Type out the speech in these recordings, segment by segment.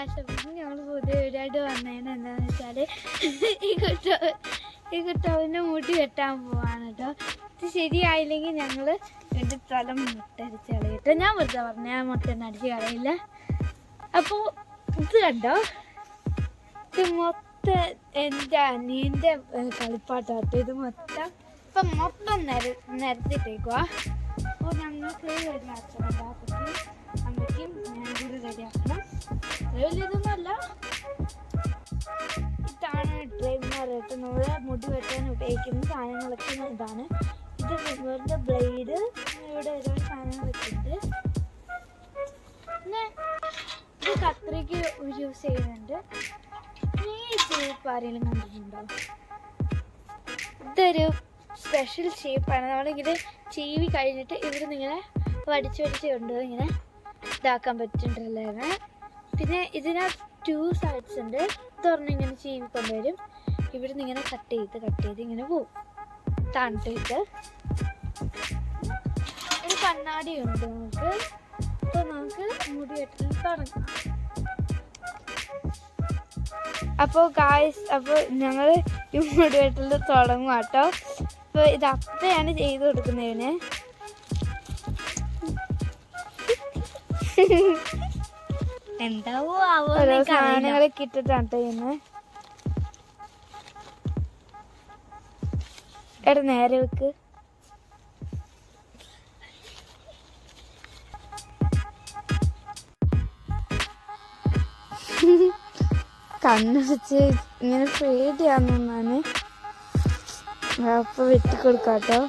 കാശപ്പം ഞങ്ങൾ പുതിയ വീടായിട്ട് വന്നതിന് എന്താണെന്ന് വെച്ചാൽ ഈ കുട്ട ഈ കുട്ടോവിന്റെ മുടി കെട്ടാൻ പോവാണ് കേട്ടോ ഇത് ശരിയായില്ലെങ്കിൽ ഞങ്ങൾ എന്റെ തല മുട്ടടിച്ച് കളയട്ടോ. ഞാൻ വെറുതെ പറഞ്ഞു ഞാൻ മുട്ട അടിച്ച് കളയില്ല. അപ്പോൾ ഇത് കണ്ടോ? ഇത് മൊത്തം എന്റെ അനിയന്റെ കളിപ്പാട്ടാട്ടോ ഇത് മൊത്തം ഇപ്പം മൊത്തം നിര നിരത്തിട്ടേക്കുവാ അപ്പോൾ ഞങ്ങൾക്ക് ഒരു കുട്ടി വലിയ ഇതൊന്നുമല്ല ഇതാണ് ഡ്രൈമർ കേട്ടോ നമ്മൾ മുടി വെട്ടാൻ ഉപയോഗിക്കുന്ന സാധനങ്ങളൊക്കെ ഇതാണ്. ഇത് റിമറിന്റെ ബ്ലേഡ് ഇവിടെ ഒരുപാട് സാധനങ്ങളൊക്കെ ഉണ്ട് പിന്നെ ഇത് കത്രിക്ക് യൂസ് ചെയ്യുന്നുണ്ട്. ഈ ഷേപ്പ് ആരെങ്കിലും കണ്ടിട്ടുണ്ടോ? ഇതൊരു സ്പെഷ്യൽ ഷേപ്പാണ് നമ്മളിങ്ങനെ ചീവി കഴിഞ്ഞിട്ട് ഇവിടെ ഇങ്ങനെ വടിച്ച് വടിച്ച് കൊണ്ട് ഇങ്ങനെ ഇതാക്കാൻ പറ്റുന്നുണ്ടല്ലേ പിന്നെ ഇതിന് ടു സൈഡ്സ് ഉണ്ട്. തുറന്ന് ഇങ്ങനെ ഇവിടെ നിന്ന് ഇങ്ങനെ കട്ട് ചെയ്ത് കട്ട് ചെയ്ത് ഇങ്ങനെ പോവും. തണുത്തിട്ട് ഒരു കണ്ണാടി ഉണ്ട് നമുക്ക്. അപ്പോൾ നമുക്ക് മുടി വെട്ടൽ തുടങ്ങാം. അപ്പോൾ ഗായ്സ് അപ്പോൾ ഞങ്ങൾ ഈ മുടി വെട്ടൽ തുടങ്ങും കേട്ടോ അപ്പോൾ ഇത് അപ്പയാണ് ചെയ്ത് കൊടുക്കുന്നതിന്. എന്താവോ ആവോ ഓരോ സാധനങ്ങളൊക്കെ ഇട്ടിട്ടാണ് ചെയ്യുന്നത് എടാ നേരെ വെക്ക്. കണ്ണടച്ച് ഇങ്ങനെ പേടിയാണെന്നാണ് അപ്പൊ വെട്ടിക്കൊടുക്കാട്ടോ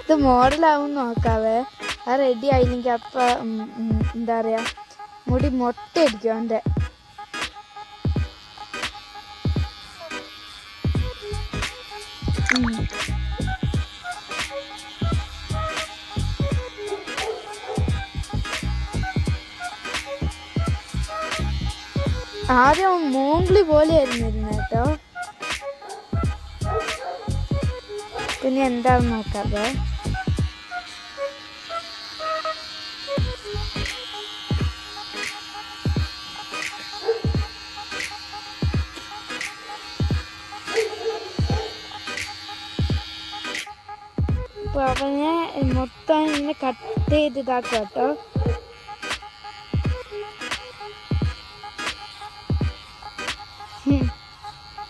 ഇത് മോഡലാവും നോക്കാവേ. ആ റെഡി ആയില്ലെങ്കിൽ അപ്പ എന്താ പറയാ മുടി മൊട്ടയടിക്കും അവന്റെ. ആദ്യം പോലെ പോലെയായിരുന്നു ഇരുന്ന് കേട്ടോ. പിന്നെ എന്താണെന്ന് നോക്കാതെ അവനെ മൊത്തം ഇങ്ങനെ കട്ട് ചെയ്ത് ഇതാക്കുക കേട്ടോ.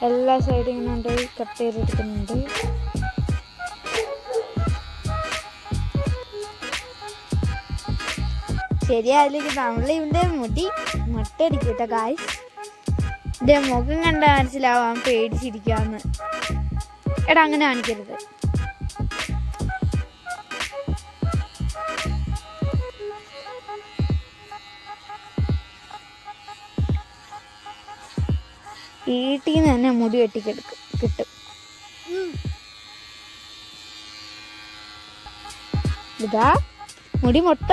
എല്ലാ സൈഡും ഇങ്ങനെ ഉണ്ട് കട്ട് ചെയ്തെടുക്കുന്നുണ്ട്. ശരിയായാലും നമ്മൾ ഇവിടെ മുടി മുട്ടയടിക്കും കേട്ടോ ഇന്റെ മുഖം കണ്ടാൽ മനസ്സിലാവാൻ പേടിച്ചിരിക്കാന്ന് എടാ അങ്ങനെ കാണിക്കരുത്. വീട്ടിൽ നിന്ന് തന്നെ മുടി വെട്ടിക്കെടുക്കും കിട്ടും. ഇതാ മുടി മൊട്ട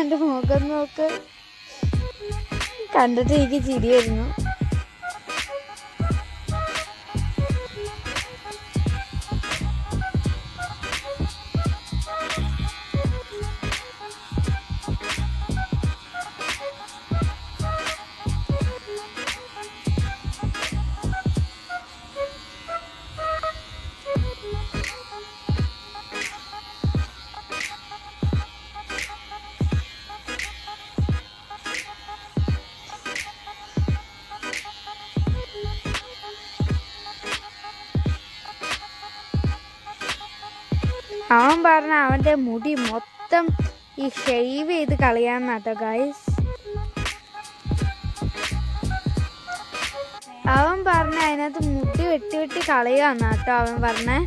എന്റെ മുഖം നോക്ക്. കണ്ടിട്ട് എനിക്ക് ചിരി വരുന്നു അവൻ പറഞ്ഞ അവന്റെ മുടി മൊത്തം ഈ ഷെയ്വ് ചെയ്ത് കളയാന്നാട്ടോ ഗൈസ് അവൻ പറഞ്ഞ അതിനകത്ത് മുടി വെട്ടി വെട്ടി കളയാന്നാട്ടോ അവൻ പറഞ്ഞേ.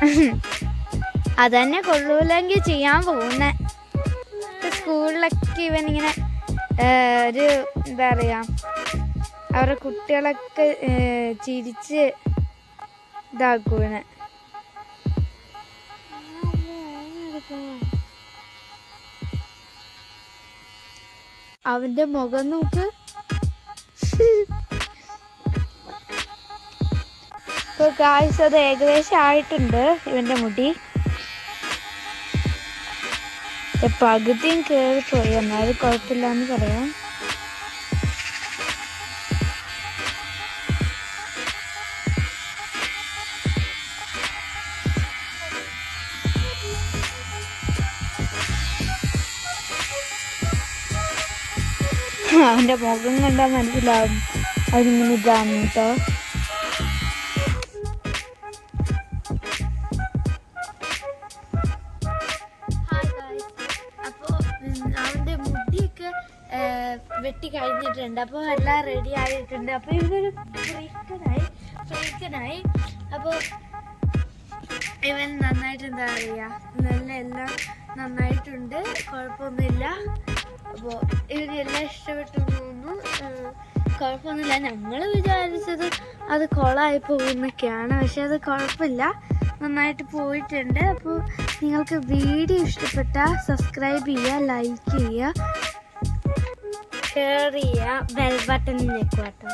അതന്നെ കൊള്ളൂലെങ്കിൽ ചെയ്യാൻ പോകുന്നേ. സ്കൂളിലൊക്കെ ഇവൻ ഇങ്ങനെ ഒരു എന്താ പറയാ അവരുടെ കുട്ടികളൊക്കെ ചിരിച്ച് ഇതാക്കുവാണ്. അവന്റെ മുഖം നോക്ക്. ഇപ്പൊ കാഴ്ച അത് ഏകദേശം ആയിട്ടുണ്ട് ഇവന്റെ മുടി. പകുതിയും കേറിപ്പോയി എന്നാലും കുഴപ്പമില്ല എന്ന് പറയാം. അവന്റെ മുഖം കണ്ടാൽ മനസ്സിലാവും. അതിങ്ങനെ ഇതാണ് കേട്ടോ. വെട്ടി കഴിഞ്ഞിട്ടുണ്ട്. അപ്പോൾ എല്ലാം റെഡി ആയിട്ടുണ്ട്. അപ്പോൾ ഇവനൊരു ഫ്രീക്കനായി ഫ്രീക്കനായി അപ്പോൾ ഇവൻ നന്നായിട്ട് എന്താ പറയുക നല്ല എല്ലാം നന്നായിട്ടുണ്ട്. കുഴപ്പമൊന്നുമില്ല. അപ്പോൾ ഇവനെല്ലാം ഇഷ്ടപ്പെട്ടു തോന്നുന്നു കുഴപ്പമൊന്നുമില്ല. ഞങ്ങൾ വിചാരിച്ചത് അത് കുളമായി പോകുന്നൊക്കെയാണ്. പക്ഷെ അത് കുഴപ്പമില്ല. നന്നായിട്ട് പോയിട്ടുണ്ട്. അപ്പോൾ നിങ്ങൾക്ക് വീഡിയോ ഇഷ്ടപ്പെട്ടാൽ സബ്സ്ക്രൈബ് ചെയ്യുക ലൈക്ക് ചെയ്യുക. ഷെയർ ചെയ്യുക ബെൽ ബട്ടൺ ഞെക്കുക കേട്ടോ